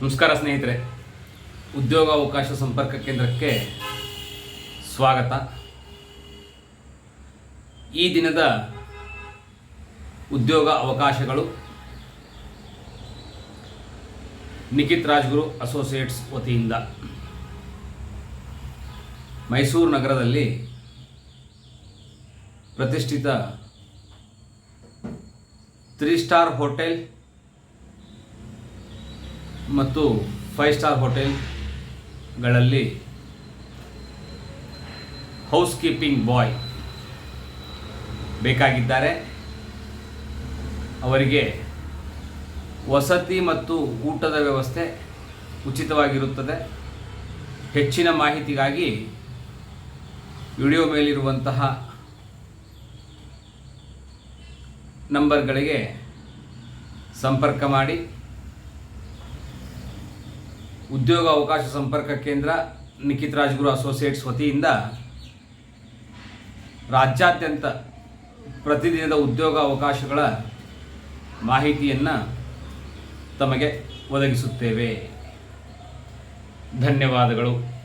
ನಮಸ್ಕಾರ ಸ್ನೇಹಿತರೆ. ಉದ್ಯೋಗ ಅವಕಾಶ ಸಂಪರ್ಕ ಕೇಂದ್ರಕ್ಕೆ ಸ್ವಾಗತ. ಈ ದಿನದ ಉದ್ಯೋಗ ಅವಕಾಶಗಳು. ನಿಖಿತ್ ರಾಜ್ಗುರು ಅಸೋಸಿಯೇಟ್ಸ್ ವತಿಯಿಂದ. ಮೈಸೂರು ನಗರದಲ್ಲಿ ಪ್ರತಿಷ್ಠಿತ ತ್ರೀ ಸ್ಟಾರ್ ಹೋಟೆಲ್ ಮತ್ತು ಫೈವ್ ಸ್ಟಾರ್ ಹೋಟೆಲ್ಗಳಲ್ಲಿ ಹೌಸ್ ಕೀಪಿಂಗ್ ಬಾಯ್ ಬೇಕಾಗಿದ್ದಾರೆ. ಅವರಿಗೆ ವಸತಿ ಮತ್ತು ಊಟದ ವ್ಯವಸ್ಥೆ ಉಚಿತವಾಗಿರುತ್ತದೆ. ಹೆಚ್ಚಿನ ಮಾಹಿತಿಗಾಗಿ ವಿಡಿಯೋ ಮೇಲಿರುವಂತಹ ನಂಬರ್ಗಳಿಗೆ ಸಂಪರ್ಕ ಮಾಡಿ. ಉದ್ಯೋಗ ಅವಕಾಶ ಸಂಪರ್ಕ ಕೇಂದ್ರ ನಿಖಿತ್ ರಾಜ್ಗುರು ಅಸೋಸಿಯೇಟ್ಸ್ ವತಿಯಿಂದ ರಾಜ್ಯಾದ್ಯಂತ ಪ್ರತಿದಿನದ ಉದ್ಯೋಗ ಅವಕಾಶಗಳ ಮಾಹಿತಿಯನ್ನು ತಮಗೆ ಒದಗಿಸುತ್ತೇವೆ. ಧನ್ಯವಾದಗಳು.